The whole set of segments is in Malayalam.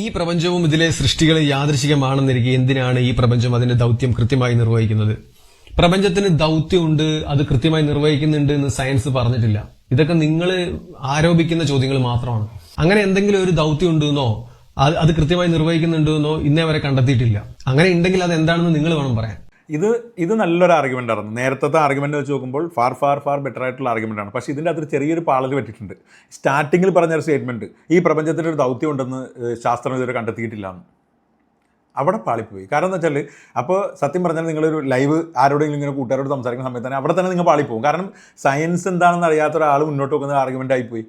ഈ പ്രപഞ്ചവും ഇതിലെ സൃഷ്ടികളെ യാദൃശികമാണെന്നിരിക്കെ എന്തിനാണ് ഈ പ്രപഞ്ചം അതിന്റെ ദൗത്യം കൃത്യമായി നിർവഹിക്കുന്നത്? പ്രപഞ്ചത്തിന് ദൗത്യമുണ്ട് അത് കൃത്യമായി നിർവഹിക്കുന്നുണ്ട് എന്ന് സയൻസ് പറഞ്ഞിട്ടില്ല. ഇതൊക്കെ നിങ്ങൾ ആരോപിക്കുന്ന ചോദ്യങ്ങൾ മാത്രമാണ്. അങ്ങനെ എന്തെങ്കിലും ഒരു ദൗത്യം ഉണ്ടെന്നോ അത് അത് കൃത്യമായി നിർവഹിക്കുന്നുണ്ടെന്നോ ഇന്നേ വരെ കണ്ടെത്തിയിട്ടില്ല. അങ്ങനെ ഉണ്ടെങ്കിൽ അത് എന്താണെന്ന് നിങ്ങൾ വേണം പറയാൻ. ഇത് ഇത് നല്ലൊരു ആർഗ്യുമെന്റ് ആയിരുന്നു. നേരത്തെ ആർഗ്യുമെന്റ് വെച്ച് നോക്കുമ്പോൾ ഫാർ ഫാർ ഫാർ ബെറ്റർ ആയിട്ടുള്ള ആർഗ്യുമെന്റ് ആണ്. പക്ഷേ ഇതിന്റെ അകത്ത് ചെറിയൊരു പാളൽ പറ്റിയിട്ടുണ്ട് സ്റ്റാർട്ടിങ്ങിൽ പറഞ്ഞൊരു സ്റ്റേറ്റ്മെന്റ് ഈ പ്രപഞ്ചത്തിൽ ഒരു ദൗത്യം ഉണ്ടെന്ന് ശാസ്ത്രം ഇതുവരെ കണ്ടെത്തിയിട്ടില്ല എന്ന്. അവിടെ പാളിപ്പോയി. കാരണം എന്ന് വെച്ചാൽ അപ്പോൾ സത്യം പറഞ്ഞാൽ നിങ്ങളൊരു ലൈവ് ആരോടെങ്കിലും ഇങ്ങനെ കൂട്ടുകാരോട് സംസാരിക്കുന്ന സമയത്ത് തന്നെ അവിടെ തന്നെ നിങ്ങൾ പാളിപ്പോകും കാരണം സയൻസ് എന്താണെന്ന് അറിയാത്ത ഒരാൾ മുന്നോട്ട് വെക്കുന്ന ആർഗ്യുമെന്റ് ആയിപ്പോയി.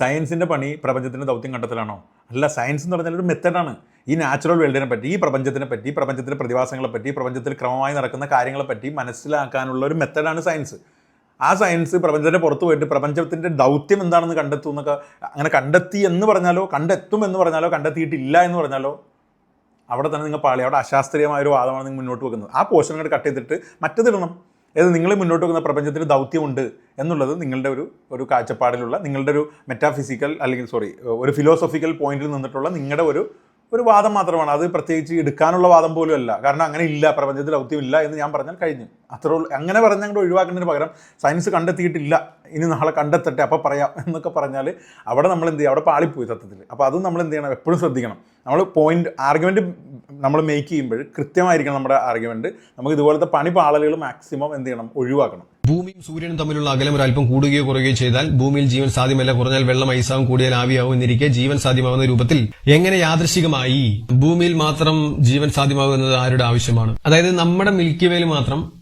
സയൻസിന്റെ പണി പ്രപഞ്ചത്തിന്റെ ദൗത്യം കണ്ടെത്തലാണോ? അല്ല സയൻസ് എന്ന് പറഞ്ഞാൽ ഒരു മെത്തഡാണ് ഈ നാച്ചുറൽ വേൾഡിനെ പറ്റി ഈ പ്രപഞ്ചത്തിനെ പറ്റി പ്രപഞ്ചത്തിലെ പ്രതിഭാസങ്ങളെ പറ്റി പ്രപഞ്ചത്തിൽ ക്രമമായി നടക്കുന്ന കാര്യങ്ങളെ പറ്റി മനസ്സിലാക്കാനുള്ള ഒരു മെത്തഡാണ് സയൻസ് ആ സയൻസ് പ്രപഞ്ചത്തിന്റെ പുറത്ത് പോയിട്ട് പ്രപഞ്ചത്തിന്റെ ദൗത്യം എന്താണെന്ന് കണ്ടെത്തും എന്നൊക്കെ അങ്ങനെ കണ്ടെത്തി എന്ന് പറഞ്ഞാലോ കണ്ടെത്തും എന്ന് പറഞ്ഞാലോ കണ്ടെത്തിയിട്ടില്ല എന്ന് പറഞ്ഞാലോ അവിടെ തന്നെ നിങ്ങൾ പാളി. അവിടെ അശാസ്ത്രീയമായ ഒരു വാദമാണ് നിങ്ങൾ മുന്നോട്ട് വെക്കുന്നത്. ആ പോർഷൻ കൂടെ കട്ട് ചെയ്തിട്ട് മറ്റതിടണം ഏത് നിങ്ങൾ മുന്നോട്ട് വെക്കുന്ന പ്രപഞ്ചത്തിന് ദൗത്യമുണ്ട് എന്നുള്ളത് നിങ്ങളുടെ ഒരു ഒരു കാഴ്ചപ്പാടിലുള്ള നിങ്ങളുടെ ഒരു മെറ്റാഫിസിക്കൽ അല്ലെങ്കിൽ സോറി ഒരു ഫിലോസഫിക്കൽ പോയിന്റിൽ നിന്നിട്ടുള്ള നിങ്ങളുടെ ഒരു ഒരു വാദം മാത്രമാണ്. അത് പ്രത്യേകിച്ച് എടുക്കാനുള്ള വാദം പോലും അല്ല. കാരണം അങ്ങനെ ഇല്ല പ്രപഞ്ചത്തിൽ ഔദ്യമില്ല എന്ന് ഞാൻ പറഞ്ഞാൽ കഴിഞ്ഞു. അത്രേ അങ്ങനെ പറഞ്ഞാൽ അങ്ങോട്ട് ഒഴിവാക്കുന്നതിന് പകരം സയൻസ് കണ്ടെത്തിയിട്ടില്ല. ഇനി നാളെ കണ്ടെത്തട്ടെ അപ്പോൾ പറയാം എന്നൊക്കെ പറഞ്ഞാൽ അവിടെ നമ്മൾ എന്ത് ചെയ്യും? അവിടെ പാളിപ്പോയി സത്യത്തിൽ. അപ്പോൾ അതും നമ്മൾ എന്ത് ചെയ്യണം? എപ്പോഴും ശ്രദ്ധിക്കണം. നമ്മൾ പോയിന്റ് ആർഗ്യുമെന്റ് നമ്മൾ മേക്ക് ചെയ്യുമ്പോൾ കൃത്യമായിരിക്കണം നമ്മുടെ ആർഗ്യുമെന്റ് നമുക്ക് ഇതുപോലത്തെ പണി പാളലുകൾ മാക്സിമം എന്ത് ചെയ്യണം? ഒഴിവാക്കണം. ഭൂമിയും സൂര്യനും തമ്മിലുള്ള അകലം ഒരു അല്പം കൂടുകയോ കുറയുകയോ ചെയ്താൽ ഭൂമിയിൽ ജീവൻ സാധ്യമല്ല. കുറഞ്ഞാൽ വെള്ളം ഐസാവും കൂടിയാൽ ആവിയാവും എന്നിരിക്കെ ജീവൻ സാധ്യമാവുന്ന രൂപത്തിൽ എങ്ങനെ യാദൃശികമായി ഭൂമിയിൽ മാത്രം ജീവൻ സാധ്യമാകുന്നത് ആരുടെ ആവശ്യമാണ്? അതായത് നമ്മുടെ മിൽക്കി വേയിൽ മാത്രം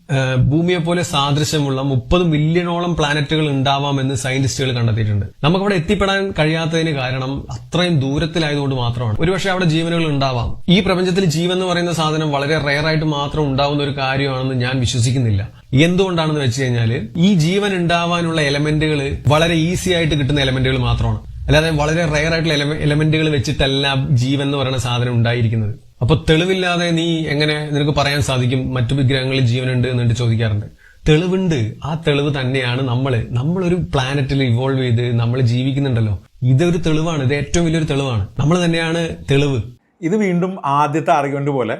ഭൂമിയെ പോലെ സാദൃശ്യമുള്ള മുപ്പത് മില്യണോളം പ്ലാനറ്റുകൾ ഉണ്ടാവാമെന്ന് സയന്റിസ്റ്റുകൾ കണ്ടെത്തിയിട്ടുണ്ട്. നമുക്കവിടെ എത്തിപ്പെടാൻ കഴിയാത്തതിന് കാരണം അത്രയും ദൂരത്തിലായതുകൊണ്ട് മാത്രമാണ്. ഒരുപക്ഷെ അവിടെ ജീവനുകൾ ഉണ്ടാവാം. ഈ പ്രപഞ്ചത്തിൽ ജീവൻ എന്ന് പറയുന്ന സാധനം വളരെ റെയർ ആയിട്ട് മാത്രം ഉണ്ടാവുന്ന ഒരു കാര്യമാണെന്ന് ഞാൻ വിശ്വസിക്കുന്നില്ല. എന്തുകൊണ്ടാണെന്ന് വെച്ച് കഴിഞ്ഞാൽ ഈ ജീവൻ ഉണ്ടാവാനുള്ള എലമെന്റുകൾ വളരെ ഈസി ആയിട്ട് കിട്ടുന്ന എലമെന്റുകൾ മാത്രമാണ്. അല്ലാതെ വളരെ റെയർ ആയിട്ടുള്ള എലമെന്റുകൾ വെച്ചിട്ടല്ല ജീവൻ എന്ന് പറയുന്ന സാധനം ഉണ്ടായിരിക്കുന്നത്. അപ്പൊ തെളിവില്ലാതെ നീ എങ്ങനെ നിനക്ക് പറയാൻ സാധിക്കും? മറ്റു വിഗ്രഹങ്ങളിൽ ജീവനുണ്ട് എന്നിട്ട് ചോദിക്കാറുണ്ട്. തെളിവുണ്ട്. ആ തെളിവ് തന്നെയാണ് നമ്മൾ നമ്മളൊരു പ്ലാനറ്റിൽ ഇവോൾവ് ചെയ്ത് നമ്മൾ ജീവിക്കുന്നുണ്ടല്ലോ. ഇതൊരു തെളിവാണ്. ഇത് ഏറ്റവും വലിയൊരു തെളിവാണ്. നമ്മൾ തന്നെയാണ് തെളിവ്. ഇത് വീണ്ടും ആദ്യത്തെ ആർഗ്യുമെന്റ് പോലെ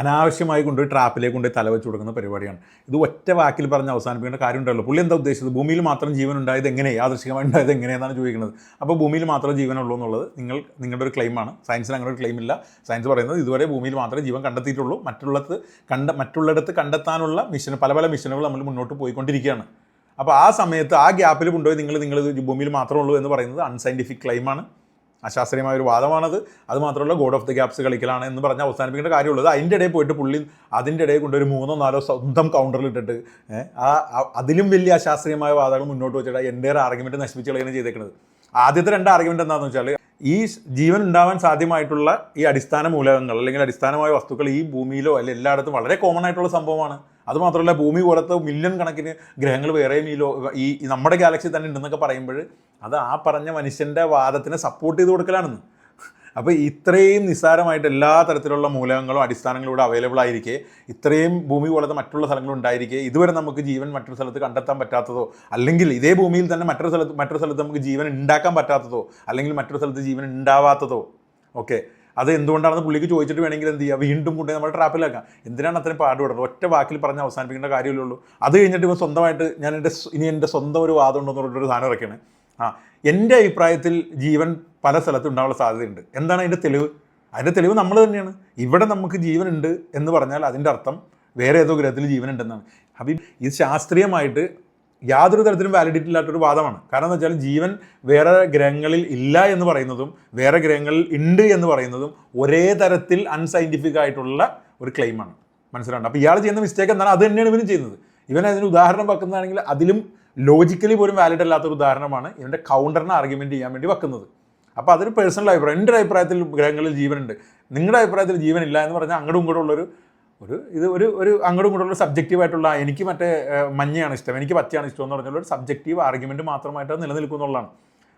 അനാവശ്യമായി കൊണ്ട് ട്രാപ്പിലേക്ക് കൊണ്ട് തല തലവെച്ച് കൊടുക്കുന്ന പരിപാടിയാണ്. ഇത് ഒറ്റ വാക്കിൽ പറഞ്ഞ് അവസാനിപ്പിക്കേണ്ട കാര്യമുണ്ടല്ലോ. പുള്ളി എന്താ ഉദ്ദേശിച്ചത്? ഭൂമിയിൽ മാത്രം ജീവൻ ഉണ്ടായത് എങ്ങനെ യാദൃശികമായി ഉണ്ടായത് എങ്ങനെയെന്നാണ് ചോദിക്കുന്നത്. അപ്പോൾ ഭൂമിയിൽ മാത്രമേ ജീവനുള്ളൂ എന്നുള്ളത് നിങ്ങൾ നിങ്ങളുടെ ഒരു ക്ലെയിമാണ് സയൻസിന് അങ്ങനെ ഒരു ക്ലെയിം ഇല്ല. സയൻസ് പറയുന്നത് ഇതുവരെ ഭൂമിയിൽ മാത്രമേ ജീവൻ കണ്ടെത്തിയിട്ടുള്ളൂ. മറ്റുള്ളത് കണ്ട മറ്റുള്ളിടത്ത് കണ്ടെത്താനുള്ള മിഷൻ പല പല മിഷനുകൾ നമ്മൾ മുന്നോട്ട് പോയിക്കൊണ്ടിരിക്കുകയാണ്. അപ്പോൾ ആ സമയത്ത് ആ ഗ്യാപ്പിൽ കൊണ്ടുപോയി നിങ്ങൾ നിങ്ങൾ ഭൂമിയിൽ മാത്രമേ ഉള്ളൂ എന്ന് പറയുന്നത് അൺസയന്റിഫിക് ക്ലെയിമാണ് അശാസ്ത്രീയമായ ഒരു വാദമാണത്. അത് മാത്രമല്ല ഗോഡ് ഓഫ് ദി ഗ്യാപ്സ് കളിക്കലാണ് എന്ന് പറഞ്ഞാൽ അവസാനിപ്പിക്കേണ്ട കാര്യമുള്ളത്. അതിന്റെ ഇടയിൽ പോയിട്ട് പുള്ളി അതിന്റെ ഇടയിൽ കൊണ്ടൊരു മൂന്നോ നാലോ സ്വന്തം കൗണ്ടറിൽ ഇട്ടിട്ട് ആ അതിലും വലിയ അശാസ്ത്രീയമായ വാദങ്ങൾ മുന്നോട്ട് വെച്ചിട്ട് എന്റെ ആർഗ്യുമെന്റ് നശിപ്പിച്ച് കളയാണ് ചെയ്തേക്കുന്നത് ആദ്യത്തെ രണ്ട് ആർഗ്യുമെന്റ് എന്താണെന്ന് വെച്ചാൽ ഈ ജീവൻ ഉണ്ടാവാൻ സാധ്യമായിട്ടുള്ള ഈ അടിസ്ഥാന മൂലകങ്ങൾ അല്ലെങ്കിൽ അടിസ്ഥാനമായ വസ്തുക്കൾ ഈ ഭൂമിയിലോ അല്ലെങ്കിൽ എല്ലായിടത്തും വളരെ കോമൺ ആയിട്ടുള്ള സംഭവമാണ്. അതുമാത്രമല്ല ഭൂമി പോലത്തെ മില്യൺ കണക്കിന് ഗ്രഹങ്ങൾ വേറെയും ഈ നമ്മുടെ ഗാലക്സി തന്നെ ഉണ്ടെന്നൊക്കെ പറയുമ്പോൾ അത് ആ പറഞ്ഞ മനുഷ്യന്റെ വാദത്തിനെ സപ്പോർട്ട് ചെയ്ത് കൊടുക്കലാണെന്ന്. അപ്പോൾ ഇത്രയും നിസ്സാരമായിട്ട് എല്ലാ തരത്തിലുള്ള മൂലകങ്ങളും അടിസ്ഥാനങ്ങളും ഇവിടെ അവൈലബിൾ ആയിരിക്കെ ഇത്രയും ഭൂമി പോലത്തെ മറ്റുള്ള സ്ഥലങ്ങളും ഉണ്ടായിരിക്കേ ഇതുവരെ നമുക്ക് ജീവൻ മറ്റൊരു സ്ഥലത്ത് കണ്ടെത്താൻ പറ്റാത്തതോ അല്ലെങ്കിൽ ഇതേ ഭൂമിയിൽ തന്നെ മറ്റൊരു സ്ഥലത്ത് മറ്റൊരു സ്ഥലത്ത് നമുക്ക് ജീവൻ ഉണ്ടാക്കാൻ പറ്റാത്തതോ അല്ലെങ്കിൽ മറ്റൊരു സ്ഥലത്ത് ജീവൻ ഉണ്ടാവാത്തതോ ഓക്കെ. അത് എന്തുകൊണ്ടാണെന്ന് പുള്ളിക്ക് ചോദിച്ചിട്ട് വേണമെങ്കിൽ എന്ത് ചെയ്യുക വീണ്ടും കൊണ്ടുപോയി നമ്മൾ ട്രാപ്പിലാക്കാം എന്തിനാണ് അത്രയും പാടുപെടുന്നത് ഒറ്റ വാക്കിൽ പറഞ്ഞ് അവസാനിപ്പിക്കേണ്ട കാര്യമില്ലുള്ളൂ അത് കഴിഞ്ഞിട്ട് ഇവ സ്വന്തമായിട്ട് ഞാൻ എന്റെ ഇനി എന്റെ സ്വന്തം ഒരു വാദം ഉണ്ടെന്ന് പറഞ്ഞിട്ടൊരു സാധനം ഇറക്കിയാണ്. ആ എന്റെ അഭിപ്രായത്തിൽ ജീവൻ പല സ്ഥലത്തും ഉണ്ടാവാനുള്ള സാധ്യതയുണ്ട്. എന്താണ് അതിന്റെ തെളിവ്? അതിന്റെ തെളിവ് നമ്മൾ തന്നെയാണ്. ഇവിടെ നമുക്ക് ജീവനുണ്ട് എന്ന് പറഞ്ഞാൽ അതിന്റെ അർത്ഥം വേറെ ഏതോ ഗ്രഹത്തിൽ ജീവനുണ്ടെന്നാണ്. അപ്പം ഇത് ശാസ്ത്രീയമായിട്ട് യാതൊരു തരത്തിലും വാലിഡിറ്റി ഇല്ലാത്തൊരു വാദമാണ്. കാരണം എന്ന് വെച്ചാൽ ജീവൻ വേറെ ഗ്രഹങ്ങളിൽ ഇല്ല എന്ന് പറയുന്നതും വേറെ ഗ്രഹങ്ങളിൽ ഉണ്ട് എന്ന് പറയുന്നതും ഒരേ തരത്തിൽ അൺസൈന്റിഫിക് ആയിട്ടുള്ള ഒരു ക്ലെയിമാണ് മനസ്സിലാണ്ട് അപ്പോൾ ഇയാൾ ചെയ്യുന്ന മിസ്റ്റേക്ക് എന്താണ്? അത് തന്നെയാണ് ഇവനും ചെയ്യുന്നത്. ഇവൻ അതിന് ഉദാഹരണം വെക്കുന്നതാണെങ്കിൽ അതിലും ലോജിക്കലി പോലും വാലിഡ് അല്ലാത്തൊരു ഉദാഹരണമാണ് ഇവന്റെ കൗണ്ടറിനെ ആർഗ്യുമെന്റ് ചെയ്യാൻ വേണ്ടി വെക്കുന്നത്. അപ്പോൾ അതൊരു പേഴ്സണൽ അഭിപ്രായം. എന്റെ അഭിപ്രായത്തിൽ ഗ്രഹങ്ങളിൽ ജീവനുണ്ട്. നിങ്ങളുടെ അഭിപ്രായത്തിൽ ജീവനില്ല എന്ന് പറഞ്ഞാൽ അങ്ങോട്ടും ഇങ്ങോട്ടും ഉള്ളൊരു ഒരു ഇത് ഒരു ഒരു അങ്ങോട്ടും ഇങ്ങോട്ടുള്ള സബ്ജക്റ്റീവ് ആയിട്ടുള്ള എനിക്ക് മറ്റേ മഞ്ഞയാണ് ഇഷ്ടം. എനിക്ക് പച്ചയാണ് ഇഷ്ടം എന്ന് പറഞ്ഞുള്ള ഒരു സബ്ജക്റ്റീവ് ആർഗ്യുമെന്റ് മാത്രമായിട്ട് നിലനിൽക്കുന്നുള്ളതാണ്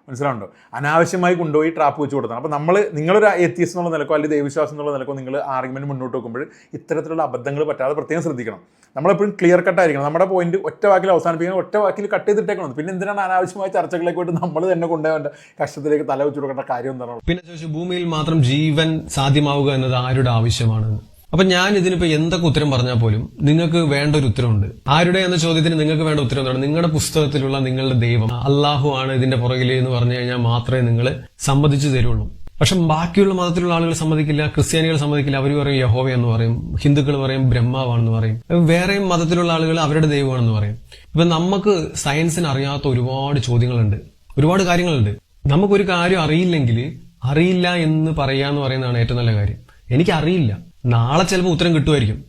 മനസ്സിലാവുണ്ടോ അനാവശ്യമായി കൊണ്ടുപോയി ട്രാപ്പ് വെച്ച് കൊടുത്താണ്. അപ്പോൾ നമ്മൾ നിങ്ങളൊരു എത്തിയസ് എന്നുള്ള നിലക്കോ അല്ലെങ്കിൽ ദൈവവിശ്വാസം എന്നുള്ള നിലക്കോ നിങ്ങൾ ആർഗ്യുമെന്റ് മുന്നോട്ട് വെക്കുമ്പോൾ ഇത്തരത്തിലുള്ള അബദ്ധങ്ങൾ പറ്റാതെ പ്രത്യേകം ശ്രദ്ധിക്കണം. നമ്മളെപ്പോഴും ക്ലിയർ കട്ട് ആയിരിക്കണം. നമ്മുടെ പോയിന്റ് ഒറ്റ വാക്കിൽ അവസാനിപ്പിക്കണം. ഒറ്റ വാക്കിൽ കട്ട് ചെയ്തിട്ടേക്കണം. പിന്നെ എന്തിനാണ് അനാവശ്യമായ ചർച്ചകളിലേക്ക് പോയിട്ട് നമ്മൾ തന്നെ കൊണ്ടുപോകേണ്ട കഷ്ടത്തിലേക്ക് തല വെച്ച് കൊടുക്കേണ്ട കാര്യം എന്താണ് പിന്നെ ഭൂമിയിൽ മാത്രം ജീവൻ സാധ്യമാവുക എന്നത് ആരുടെ ആവശ്യമാണ്? അപ്പൊ ഞാൻ ഇതിനിപ്പോ എന്തൊക്കെ ഉത്തരം പറഞ്ഞാൽ പോലും നിങ്ങൾക്ക് വേണ്ട ഒരു ഉത്തരമുണ്ട് ആരുടെ എന്ന ചോദ്യത്തിന് നിങ്ങൾക്ക് വേണ്ട ഉത്തരം എന്താണ്? നിങ്ങളുടെ പുസ്തകത്തിലുള്ള നിങ്ങളുടെ ദൈവം. അള്ളാഹു ആണ് ഇതിന്റെ പുറകിൽ എന്ന് പറഞ്ഞു കഴിഞ്ഞാൽ മാത്രമേ നിങ്ങൾ സമ്മതിച്ചു തരുള്ളൂ. പക്ഷെ ബാക്കിയുള്ള മതത്തിലുള്ള ആളുകൾ സമ്മതിക്കില്ല ക്രിസ്ത്യാനികൾ സമ്മതിക്കില്ല അവർ പറയും യഹോവ എന്ന് പറയും ഹിന്ദുക്കൾ പറയും ബ്രഹ്മാവാണെന്ന് പറയും. വേറെയും മതത്തിലുള്ള ആളുകൾ അവരുടെ ദൈവമാണെന്ന് പറയും. ഇപ്പൊ നമുക്ക് സയൻസിന് അറിയാത്ത ഒരുപാട് ചോദ്യങ്ങളുണ്ട്. ഒരുപാട് കാര്യങ്ങളുണ്ട്. നമുക്കൊരു കാര്യം അറിയില്ലെങ്കിൽ അറിയില്ല എന്ന് പറയാന്ന് പറയുന്നതാണ് ഏറ്റവും നല്ല കാര്യം. എനിക്ക് അറിയില്ല നാളെ ചിലപ്പോൾ ഉത്തരം കിട്ടുമായിരിക്കും.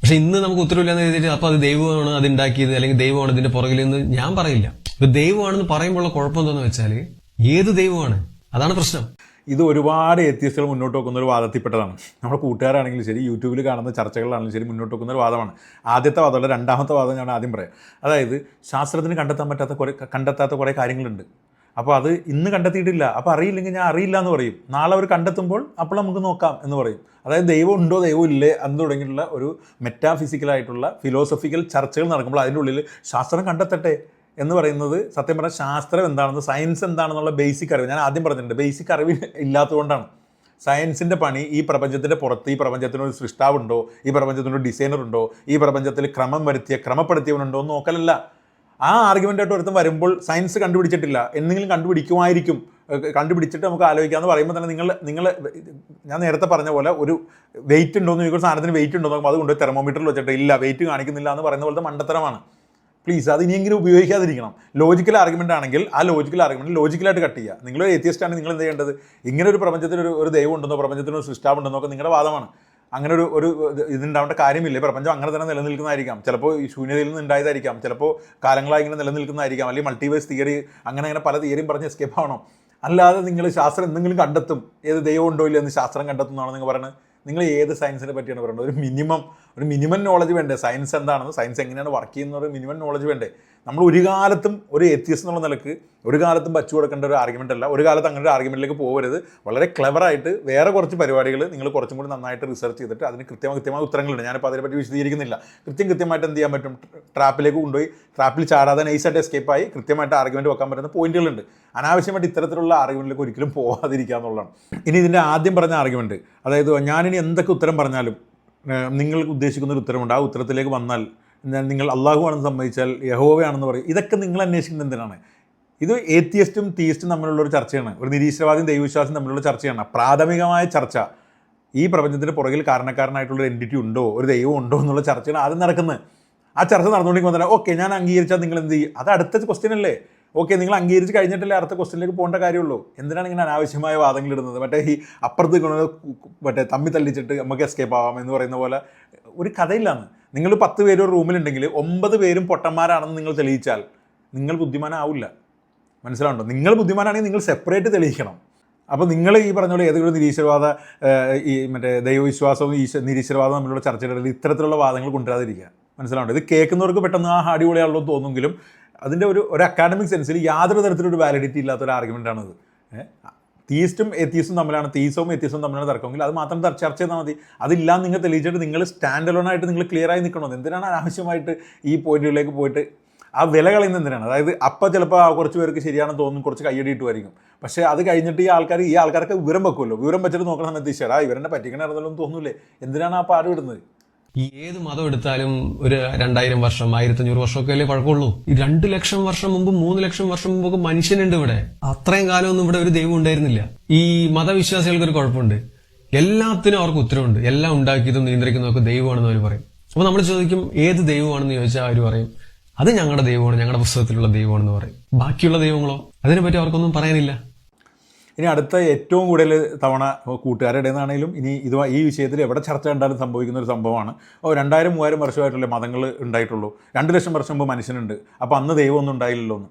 പക്ഷെ ഇന്ന് നമുക്ക് ഉത്തരവില്ലാന്ന് എഴുതിയിട്ട് അപ്പൊ അത് ദൈവമാണ് അത് ഉണ്ടാക്കിയത് അല്ലെങ്കിൽ ദൈവമാണ് ഇതിന്റെ പുറകിൽ എന്ന് ഞാൻ പറയില്ല. ഇപ്പൊ ദൈവമാണെന്ന് പറയുമ്പോഴുള്ള കുഴപ്പം എന്താണെന്ന് വെച്ചാൽ ഏത് ദൈവമാണ്? അതാണ് പ്രശ്നം. ഇത് ഒരുപാട് എത്തിയസ്റ്റുകൾ മുന്നോട്ട് വെക്കുന്ന ഒരു വാദത്തിൽപ്പെട്ടതാണ്. നമ്മുടെ കൂട്ടുകാരാണെങ്കിലും ശരി യൂട്യൂബിൽ കാണുന്ന ചർച്ചകളാണെങ്കിലും ശരി മുന്നോട്ട് വെക്കുന്ന ഒരു വാദമാണ്. ആദ്യത്തെ വാദമല്ല രണ്ടാമത്തെ വാദം ഞാൻ ആദ്യം പറയാം. അതായത് ശാസ്ത്രത്തിന് കണ്ടെത്താൻ പറ്റാത്ത കുറേ കണ്ടെത്താത്ത കുറേ കാര്യങ്ങളുണ്ട്. അപ്പോൾ അത് ഇന്ന് കണ്ടെത്തിയിട്ടില്ല. അപ്പോൾ അറിയില്ലെങ്കിൽ ഞാൻ അറിയില്ല എന്ന് പറയും. നാളെ അവർ കണ്ടെത്തുമ്പോൾ അപ്പോൾ നമുക്ക് നോക്കാം എന്ന് പറയും. അതായത് ദൈവം ഉണ്ടോ ദൈവം ഇല്ലേ എന്ന് തുടങ്ങിയിട്ടുള്ള ഒരു മെറ്റാഫിസിക്കലായിട്ടുള്ള ഫിലോസഫിക്കൽ ചർച്ചകൾ നടക്കുമ്പോൾ അതിന്റെ ഉള്ളിൽ ശാസ്ത്രം കണ്ടെത്തട്ടെ എന്ന് പറയുന്നത് സത്യം പറഞ്ഞാൽ ശാസ്ത്രം എന്താണെന്ന് സയൻസ് എന്താണെന്നുള്ള ബേസിക് അറിവ്. ഞാൻ ആദ്യം പറഞ്ഞിട്ടുണ്ട് ബേസിക് അറിവ് ഇല്ലാത്തതുകൊണ്ടാണ്. സയൻസിന്റെ പണി ഈ പ്രപഞ്ചത്തിന്റെ പുറത്ത് ഈ പ്രപഞ്ചത്തിനൊരു സൃഷ്ടാവുണ്ടോ ഈ പ്രപഞ്ചത്തിനൊരു ഡിസൈനർ ഉണ്ടോ ഈ പ്രപഞ്ചത്തിൽ ക്രമം വരുത്തിയ ക്രമപ്പെടുത്തിയവനുണ്ടോ എന്ന് നോക്കലല്ല. ആ ആർഗ്യുമെന്റായിട്ട് ഒരുത്തം വരുമ്പോൾ സയൻസ് കണ്ടുപിടിച്ചിട്ടില്ല. എന്തെങ്കിലും കണ്ടുപിടിക്കുമായിരിക്കും. കണ്ടുപിടിച്ചിട്ട് നമുക്ക് ആലോചിക്കാമെന്ന് പറയുമ്പോൾ തന്നെ നിങ്ങൾ നിങ്ങൾ ഞാൻ നേരത്തെ പറഞ്ഞ പോലെ ഒരു വെയിറ്റ് ഉണ്ടോയെന്ന് ചോദിക്കുന്ന സാധനത്തിന് വെയിറ്റ് ഉണ്ടോ നമുക്ക് നോക്കുമ്പോൾ അത് തെർമോമീറ്ററിൽ വെച്ചിട്ട് ഇല്ല വെയിറ്റ് കാണിക്കുന്നില്ല എന്ന് പറയുന്ന പോലത്തെ മണ്ടത്തരമാണ്. പ്ലീസ് അത് ഇനിയെങ്കിലും ഉപയോഗിക്കാതിരിക്കണം. ലോജിക്കൽ ആർഗ്യുമെന്റ് ആണെങ്കിൽ ആ ലോജിക്കൽ ആർഗ്യുമെന്റ് ലോജിക്കലായിട്ട് കട്ട് ചെയ്യുക. നിങ്ങൾ എത്തിയസ്റ്റാണ് നിങ്ങൾ എന്ത് ചെയ്യേണ്ടത്? ഇങ്ങനെ ഒരു പ്രപഞ്ചത്തിൽ ഒരു ഒരു ദൈവം ഉണ്ടെന്നോ പ്രപഞ്ചത്തിന് ഒരു സൃഷ്ടാവ് ഉണ്ടെന്നോ ഒക്കെ നിങ്ങളുടെ വാദമാണ്. അങ്ങനെ ഒരു ഒരു ഇത് ഇതുണ്ടാവേണ്ട കാര്യമില്ല. പ്രപഞ്ചം അങ്ങനെ തന്നെ നിലനിൽക്കുന്നതായിരിക്കാം. ചിലപ്പോൾ ഈ ശൂന്യതയിൽ നിന്ന് ഉണ്ടായതായിരിക്കാം. ചിലപ്പോൾ കാലങ്ങളായി ഇങ്ങനെ നിലനിൽക്കുന്നതായിരിക്കാം. അല്ലെങ്കിൽ മൾട്ടിവേഴ്സ് തിയറി അങ്ങനെ അങ്ങനെ പല തിയറിയും പറഞ്ഞ് എസ്കേപ്പ് ആവണം. അല്ലാതെ നിങ്ങൾ ശാസ്ത്രം എന്തെങ്കിലും കണ്ടെത്തും. ഏത് ദൈവം ഉണ്ടോ ഇല്ല എന്ന് ശാസ്ത്രം കണ്ടെത്തുന്നതാണോ നിങ്ങൾ പറയുന്നത്. നിങ്ങൾ ഏത് സയൻസിനെ പറ്റിയാണ് പറയുന്നത്? ഒരു മിനിമം ഒരു മിനിമം നോളജ് വേണ്ടേ? സയൻസ് എന്താണെന്ന്? സയൻസ് എങ്ങനെയാണ് വർക്ക് ചെയ്യുന്ന ഒരു മിനിമം നോളജ് വേണ്ടേ? നമ്മൾ ഒരു കാലത്തും ഒരു എത്തിയസ് എന്നുള്ള നിലയ്ക്ക് ഒരു കാലത്തും വച്ചു കൊടുക്കേണ്ട ഒരു ആർഗ്യുമെന്റ് അല്ല. ഒരു കാലത്ത് അങ്ങനെ ഒരു ആർഗ്യുമെന്റിലേക്ക് പോകരുത്. വളരെ ക്ലെവറായിട്ട് വേറെ കുറച്ച് പരിപാടികൾ നിങ്ങൾ കുറച്ചും കൂടി നന്നായിട്ട് റിസർച്ച് ചെയ്തിട്ട് അതിന് കൃത്യമായി കൃത്യമായ ഉത്തരങ്ങളുണ്ട്. ഞാനിപ്പോൾ അതിനെപ്പറ്റി വിശദീകരിക്കുന്നില്ല. കൃത്യം കൃത്യമായിട്ട് എന്ത് ചെയ്യാൻ പറ്റും? ട്രാപ്പിലേക്ക് കൊണ്ടുപോയി ട്രാപ്പിൽ ചാടാതെ നൈസായിട്ട് എസ്കേപ്പായി കൃത്യമായിട്ട് ആർഗ്യുമെന്റ് വെക്കാൻ പറ്റുന്ന പോയിന്റുകളുണ്ട് അനാവശ്യമായിട്ട് ഇത്തരത്തിലുള്ള ആർഗ്യുമെന്റിലേക്ക് ഒരിക്കലും പോകാതിരിക്കുക എന്നുള്ളതാണ്. ഇനി ഇതിന്റെ ആദ്യം പറഞ്ഞ ആർഗ്യുമെന്റ് അതായത് ഞാനിനി എന്തൊക്കെ ഉത്തരം പറഞ്ഞാലും ഏഹ് നിങ്ങൾക്ക് ഉദ്ദേശിക്കുന്ന ഒരു ഉത്തരമുണ്ട് ആ ഉത്തരത്തിലേക്ക് വന്നാൽ നിങ്ങൾ അള്ളാഹു ആണെന്ന് സമ്മതിച്ചാൽ യഹോവയാണെന്ന് പറയും. ഇതൊക്കെ നിങ്ങൾ അന്വേഷിക്കുന്നത് എന്തിനാണ്? ഇത് ഏത്തിയസ്റ്റും തീയസ്റ്റും തമ്മിലുള്ള ഒരു ചർച്ചയാണ്. ഒരു നിരീശ്വരവാദിയും ദൈവവിശ്വാസം തമ്മിലുള്ള ചർച്ചയാണ്. പ്രാഥമികമായ ചർച്ച. ഈ പ്രപഞ്ചത്തിന് പുറകിൽ കാരണക്കാരനായിട്ടുള്ള ഒരു എന്റിറ്റി ഉണ്ടോ? ഒരു ദൈവം ഉണ്ടോ എന്നുള്ള ചർച്ചയാണ് ആദ്യം നടക്കുന്നത്. ആ ചർച്ച നടന്നുകൊണ്ടിരിക്കുമ്പോൾ തന്നെ ഓക്കെ ഞാൻ അംഗീകരിച്ചാൽ നിങ്ങൾ എന്ത് ചെയ്യും? അത് അടുത്ത ക്വസ്റ്റ്യൻ അല്ലേ? ഓക്കെ നിങ്ങൾ അംഗീകരിച്ച് കഴിഞ്ഞിട്ടല്ലേ അടുത്ത ക്വസ്റ്റിനിലേക്ക് പോകേണ്ട കാര്യമുള്ളൂ. എന്തിനാണ് ഇങ്ങനെ അനാവശ്യമായ വാദങ്ങൾ ഇടുന്നത്? മറ്റേ ഈ അപ്പുറത്ത് മറ്റേ തമ്മി തല്ലിച്ചിട്ട് നമുക്ക് എസ്കേപ്പ് ആവാം എന്ന് പറയുന്ന പോലെ ഒരു കഥയില്ലാന്ന്. നിങ്ങൾ പത്ത് പേര് ഒരു റൂമിലുണ്ടെങ്കിൽ ഒമ്പത് പേരും പൊട്ടന്മാരാണെന്ന് നിങ്ങൾ തെളിയിച്ചാൽ നിങ്ങൾ ബുദ്ധിമാനാവില്ല. മനസ്സിലാവുണ്ടോ? നിങ്ങൾ ബുദ്ധിമാനാണെങ്കിൽ നിങ്ങൾ സെപ്പറേറ്റ് തെളിയിക്കണം. അപ്പോൾ നിങ്ങൾ ഈ പറഞ്ഞ പോലെ ഏതെങ്കിലും നിരീശ്വരവാദ ഈ മറ്റേ ദൈവവിശ്വാസവും ഈശ്വ നിരീശ്വരവാദം തമ്മിലുള്ള ചർച്ചകളിൽ ഇത്തരത്തിലുള്ള വാദങ്ങൾ കൊണ്ടുവരാതിരിക്കുക. മനസ്സിലാവുണ്ട്? ഇത് കേൾക്കുന്നവർക്ക് പെട്ടെന്ന് ആ അടിപൊളിയാണല്ലോ തോന്നുമെങ്കിലും അതിന്റെ ഒരു ഒരു അക്കാഡമിക് സെൻസിൽ യാതൊരു തരത്തിലൊരു വാലിഡിറ്റി ഇല്ലാത്ത ഒരു അത് തീസ്റ്റും എത്തീസും തമ്മിലാണ് തീസവും എത്തീസും തമ്മിലാണ് തർക്കമെങ്കിൽ അത് മാത്രം ചർച്ച ചെയ്താൽ മതി. അതില്ലാന്ന് നിങ്ങൾ തെളിയിച്ചിട്ട് നിങ്ങൾ സ്റ്റാൻഡ് ആയിട്ട് നിങ്ങൾ ക്ലിയർ ആയി നിൽക്കണമെന്ന് എന്തിനാണ് അനാവശ്യമായിട്ട് ഈ പോയിന്റുകളിലേക്ക് പോയിട്ട്? ആ വില കളയുന്നത് എന്തിനാണ്? അതായത് അപ്പം ചിലപ്പോൾ കുറച്ച് പേർക്ക് ശരിയാണെന്ന് തോന്നും കുറച്ച് കയ്യടി ഇട്ടുമായിരിക്കും പക്ഷേ അത് കഴിഞ്ഞിട്ട് ഈ ആൾക്കാർ ഈ ആൾക്കാർക്ക് വിവരം വെക്കുമല്ലോ. വിവരം വെച്ചിട്ട് നോക്കണം സമയത്ത് ശരാ ഇവരെന്നെ പറ്റിക്കണമായിരുന്നല്ലോ എന്ന് തോന്നൂലേ? എന്തിനാണ് ആ പാട് വിടുന്നത്? ഈ ഏത് മതം എടുത്താലും ഒരു രണ്ടായിരം വർഷം ആയിരത്തഞ്ഞൂറ് വർഷമൊക്കെ അല്ലേ പഴക്കമുള്ളൂ? ഈ രണ്ട് ലക്ഷം വർഷം മുമ്പ് മൂന്ന് ലക്ഷം വർഷം മുമ്പ് മനുഷ്യനുണ്ട് ഇവിടെ. അത്രയും കാലമൊന്നും ഇവിടെ ഒരു ദൈവം ഉണ്ടായിരുന്നില്ല. ഈ മതവിശ്വാസികൾക്ക് ഒരു കുഴപ്പമുണ്ട്. എല്ലാത്തിനും അവർക്ക് ഉത്തരവുണ്ട്. എല്ലാം ഉണ്ടാക്കിയതും നിയന്ത്രിക്കുന്നതൊക്കെ ദൈവമാണെന്ന് അവർ പറയും. അപ്പൊ നമ്മൾ ചോദിക്കും ഏത് ദൈവമാണെന്ന് ചോദിച്ചാൽ അവർ പറയും അത് ഞങ്ങളുടെ ദൈവമാണ് ഞങ്ങളുടെ പുസ്തകത്തിലുള്ള ദൈവമാണെന്ന് പറയും. ബാക്കിയുള്ള ദൈവങ്ങളോ? അതിനെപ്പറ്റി അവർക്കൊന്നും പറയാനില്ല. ഇനി അടുത്ത ഏറ്റവും കൂടുതൽ തവണ കൂട്ടുകാരുടെ നിന്നാണെങ്കിലും ഇനി ഇത് ഈ വിഷയത്തിൽ എവിടെ ചർച്ച കണ്ടാലും സംഭവിക്കുന്ന ഒരു സംഭവമാണ്. ഓ രണ്ടായിരം മൂവായിരം വർഷമായിട്ടല്ലേ മതങ്ങൾ ഉണ്ടായിട്ടുള്ളൂ. രണ്ട് ലക്ഷം വർഷം മുമ്പ് മനുഷ്യനുണ്ട്. അപ്പോൾ അന്ന് ദൈവമൊന്നും ഉണ്ടായില്ലല്ലോ എന്ന്.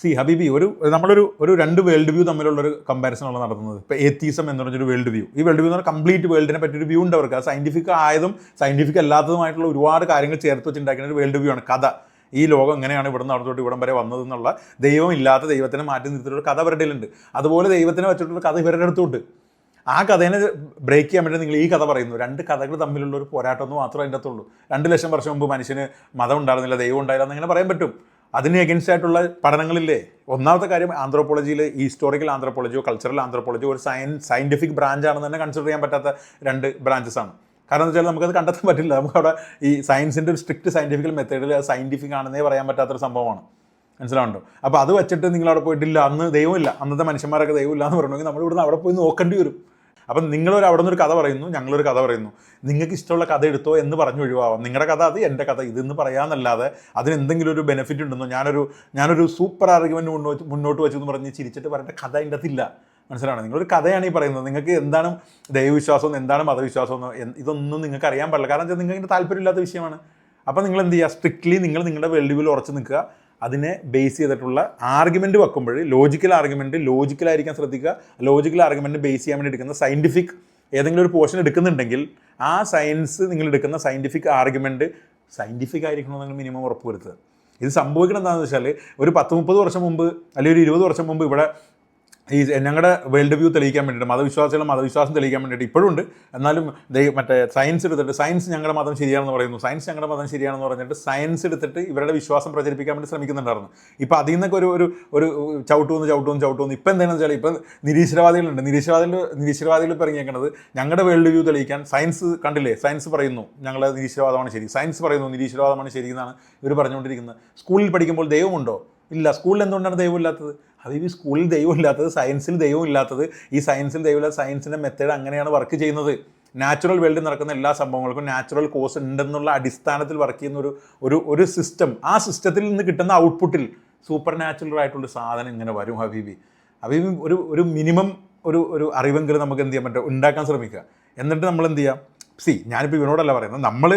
സി ഹബീബി ഒരു നമ്മളൊരു ഒരു രണ്ട് വേൾഡ് വ്യൂ തമ്മിലുള്ളൊരു കമ്പാരിസൺ ആണ് നടത്തുന്നത്. ഇപ്പോൾ ഏത്തീസം എന്ന് പറഞ്ഞൊരു വേൾഡ് വ്യൂ ഈ വേൾഡ് വ്യൂ എന്ന് പറഞ്ഞാൽ കംപ്ലീറ്റ് വേൾഡിനെ പറ്റിയൊരു വ്യൂ ഉണ്ട് അവർക്ക്. സയന്റിഫിക് ആയതും സയന്റിഫിക് അല്ലാത്തതുമായിട്ടുള്ള ഒരുപാട് കാര്യങ്ങൾ ചേർത്ത് വെച്ചുണ്ടാക്കുന്ന ഒരു വേൾഡ് വ്യൂ ആണ് കഥ. ഈ ലോകം എങ്ങനെയാണ് ഇവിടെ നടന്നിട്ട് ഇവിടം വരെ വന്നതെന്നുള്ള ദൈവം ഇല്ലാത്ത ദൈവത്തിനെ മാറ്റി നിർത്തിയിട്ടുള്ള കഥ ഇവരുടെ ഉണ്ട് അതുപോലെ ദൈവത്തിനെ വെച്ചിട്ടുള്ള കഥ ഇവരുടെ അടുത്തുണ്ട് ആ കഥേനെ ബ്രേക്ക് ചെയ്യാൻ വേണ്ടി നിങ്ങൾ ഈ കഥ പറയുന്നു. രണ്ട് കഥകൾ തമ്മിലുള്ള ഒരു പോരാട്ടം എന്ന് മാത്രമേ അതിന്റെ അകത്തുള്ളൂ. രണ്ട് ലക്ഷം വർഷം മുമ്പ് മനുഷ്യന് മതം ഉണ്ടായിരുന്നില്ല ദൈവം ഉണ്ടായില്ല എന്നിങ്ങനെ പറയാൻ പറ്റും. അതിന് എഗൻസ്റ്റ് ആയിട്ടുള്ള പഠനങ്ങളില്ലേ? ഒന്നാമത്തെ കാര്യം ആന്ത്രോപോളജിയിൽ ഹിസ്റ്റോറിക്കൽ ആന്ത്രോപോളജിയോ കൾച്ചറൽ ആന്ത്രോപോളജിയോ ഒരു സയൻസ് സയന്റിഫിക് ബ്രാഞ്ച് ആണെന്ന് തന്നെ കൺസിഡർ ചെയ്യാൻ പറ്റാത്ത രണ്ട് ബ്രാഞ്ചസ് ആണ്. കാരണം എന്ന് വെച്ചാൽ നമുക്കത് കണ്ടെത്താൻ പറ്റില്ല. നമുക്ക് അവിടെ ഈ സയൻസിന്റെ ഒരു സ്ട്രിക്റ്റ് സയന്റിഫിക്കൽ മെത്തേഡിൽ അത് സയന്റിഫിക് ആണെന്നേ പറയാൻ പറ്റാത്തൊരു സംഭവമാണ്. മനസ്സിലാവുണ്ടോ അപ്പോൾ അത് വെച്ചിട്ട് നിങ്ങൾ അവിടെ പോയിട്ടില്ല. അന്ന് ദൈവമില്ല അന്നത്തെ മനുഷ്യന്മാരൊക്കെ ദൈവമില്ല എന്ന് പറഞ്ഞെങ്കിൽ നമ്മൾ ഇവിടുന്ന് അവിടെ പോയി നോക്കേണ്ടി വരും. അപ്പം നിങ്ങളൊരു അവിടെ നിന്നൊരു കഥ പറയുന്നു. ഞങ്ങളൊരു കഥ പറയുന്നു. നിങ്ങൾക്ക് ഇഷ്ടമുള്ള കഥ എടുത്തോ എന്ന് പറഞ്ഞു ഒഴിവാവാം. നിങ്ങളുടെ കഥ അത് എന്റെ കഥ. ഇതെന്ന് പറയാമെന്നല്ലാതെ അതിന് എന്തെങ്കിലും ഒരു ബെനിഫിറ്റ് ഉണ്ടെന്നോ? ഞാനൊരു ഞാനൊരു സൂപ്പർ ആർഗ്യുമെന്റ് മുന്നോട്ട് മുന്നോട്ട് വെച്ചെന്ന് പറഞ്ഞ് ചിരിച്ചിട്ട് പറഞ്ഞ കഥ അതിന്റെ അകത്തില്ല. മനസ്സിലാണോ? നിങ്ങളൊരു കഥയാണ് ഈ പറയുന്നത്. നിങ്ങൾക്ക് എന്താണ് ദൈവവിശ്വാസം എന്താണ് മതവിശ്വാസം ഇതൊന്നും നിങ്ങൾക്ക് അറിയാൻ പാടില്ല. കാരണം വെച്ചാൽ നിങ്ങൾക്ക് താല്പര്യമില്ലാത്ത വിഷയമാണ്. അപ്പോൾ നിങ്ങൾ എന്ത് ചെയ്യുക? സ്ട്രിക്ട്ലി നിങ്ങൾ നിങ്ങളുടെ വ്യൂവിൽ ഉറച്ചു നിൽക്കുക. അതിനെ ബേസ് ചെയ്തിട്ടുള്ള ആർഗ്യുമെന്റ് വെക്കുമ്പോൾ ലോജിക്കൽ ആർഗ്യുമെന്റ് ലോജിക്കലായിരിക്കാൻ ശ്രദ്ധിക്കുക. ലോജിക്കൽ ആർഗ്യുമെന്റ് ബേസ് ചെയ്യാൻ വേണ്ടി എടുക്കുന്ന സയന്റിഫിക് ഏതെങ്കിലും ഒരു പോർഷൻ എടുക്കുന്നുണ്ടെങ്കിൽ ആ സയൻസ് നിങ്ങൾ എടുക്കുന്ന സയന്റിഫിക് ആർഗ്യുമെന്റ് സയന്റിഫിക് ആയിരിക്കണമെന്ന് നിങ്ങൾ മിനിമം ഉറപ്പ് വരുത്തുക. ഇത് സംഭവിക്കണം എന്താണെന്ന് വെച്ചാൽ ഒരു പത്ത് മുപ്പത് വർഷം മുമ്പ് അല്ലെങ്കിൽ ഒരു ഇരുപത് വർഷം മുമ്പ് ഇവിടെ ഈ ഞങ്ങളുടെ വേൾഡ് വ്യൂ തെളിയിക്കാൻ വേണ്ടിയിട്ട് മതവിശ്വാസികളും മതവിശ്വാസം തെളിയിക്കാൻ വേണ്ടിയിട്ട് ഇപ്പോഴും ഉണ്ട് എന്നാലും മറ്റേ സയൻസ് എടുത്തിട്ട് സയൻസ് ഞങ്ങളുടെ മതം ശരിയാണെന്ന് പറയുന്നു. സയൻസ് ഞങ്ങളുടെ മതം ശരിയാണെന്ന് പറഞ്ഞിട്ട് സയൻസ് എടുത്തിട്ട് ഇവരുടെ വിശ്വാസം പ്രചരിപ്പിക്കാൻ വേണ്ടി ശ്രമിക്കുന്നുണ്ടായിരുന്നു. ഇപ്പോൾ അതിൽ നിന്നൊക്കെ ഒരു ഒരു ഒരു ചവിട്ടുമെന്ന് ചവിട്ടുമെന്ന് ചവിട്ടുമെന്ന് ഇപ്പം എന്താണെന്ന് വെച്ചാൽ ഇപ്പം നിരീശ്വരവാദികളുണ്ട്. നിരീശ്വരവാദികൾ നിരീശ്വരവാദികൾ ഇപ്പോൾ ഇറങ്ങിയേക്കുന്നത് ഞങ്ങളുടെ വേൾഡ് വ്യൂ തെളിയിക്കാൻ സയൻസ് കണ്ടില്ലേ? സയൻസ് പറയുന്നു ഞങ്ങളെ നിരീശ്വരവാദമാണ് ശരി. സയൻസ് പറയുന്നു നിരീശ്വരവാദമാണ് ശരി എന്നാണ് ഇവർ പറഞ്ഞുകൊണ്ടിരിക്കുന്നത്. സ്കൂളിൽ പഠിക്കുമ്പോൾ ദൈവമുണ്ടോ? ഇല്ല. സ്കൂളിൽ എന്തുകൊണ്ടാണ് ദൈവം ഇല്ലാത്തത് അത് ഈ സ്കൂളിൽ ദൈവമില്ലാത്തത് സയൻസിൽ ദൈവമില്ലാത്തത് ഈ സയൻസിൽ ദൈവമില്ലാത്ത സയൻസിന്റെ മെത്തേഡ് അങ്ങനെയാണ് വർക്ക് ചെയ്യുന്നത്. നാച്ചുറൽ വേൾഡിൽ നടക്കുന്ന എല്ലാ സംഭവങ്ങൾക്കും നാച്ചുറൽ കോസ് ഉണ്ടെന്നുള്ള അടിസ്ഥാനത്തിൽ വർക്ക് ചെയ്യുന്ന ഒരു ഒരു ഒരു സിസ്റ്റം ആ സിസ്റ്റത്തിൽ നിന്ന് കിട്ടുന്ന ഔട്ട്പുട്ടിൽ സൂപ്പർ നാച്ചുറൽ ആയിട്ടുള്ള സാധനം ഇങ്ങനെ വരും ഹബീബി. ഹബീബി ഒരു ഒരു മിനിമം ഒരു ഒരു അറിവെങ്കിലും നമുക്ക് എന്ത് ചെയ്യാൻ പറ്റും? ഉണ്ടാക്കാൻ ശ്രമിക്കുക. എന്നിട്ട് നമ്മൾ എന്ത് ചെയ്യാം? സി ഞാനിപ്പോൾ ഇവനോടല്ല പറയുന്നത്. നമ്മൾ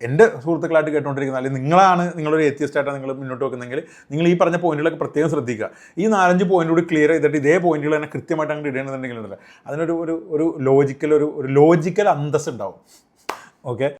എന്റെ സുഹൃത്തുക്കളായിട്ട് കേട്ടുകൊണ്ടിരിക്കുന്ന അല്ലെങ്കിൽ നിങ്ങളാണ് നിങ്ങളൊരു എത്തിയസ്റ്റായിട്ട് നിങ്ങൾ മുന്നോട്ട് വെക്കുന്നെങ്കിൽ നിങ്ങൾ ഈ പറഞ്ഞ പോയിന്റുകളൊക്കെ പ്രത്യേകം ശ്രദ്ധിക്കുക. ഈ നാലഞ്ച് പോയിന്റ് കൂടി ക്ലിയർ ചെയ്തിട്ട് ഇതേ പോയിന്റുകൾ തന്നെ കൃത്യമായിട്ട് അങ്ങോട്ട് ഇടണമെന്നുണ്ടെങ്കിൽ ഉണ്ടല്ലോ അതിനൊരു ഒരു ഒരു ലോജിക്കൽ ഒരു ഒരു ലോജിക്കൽ അന്തസ് ഉണ്ടാവും ഓക്കെ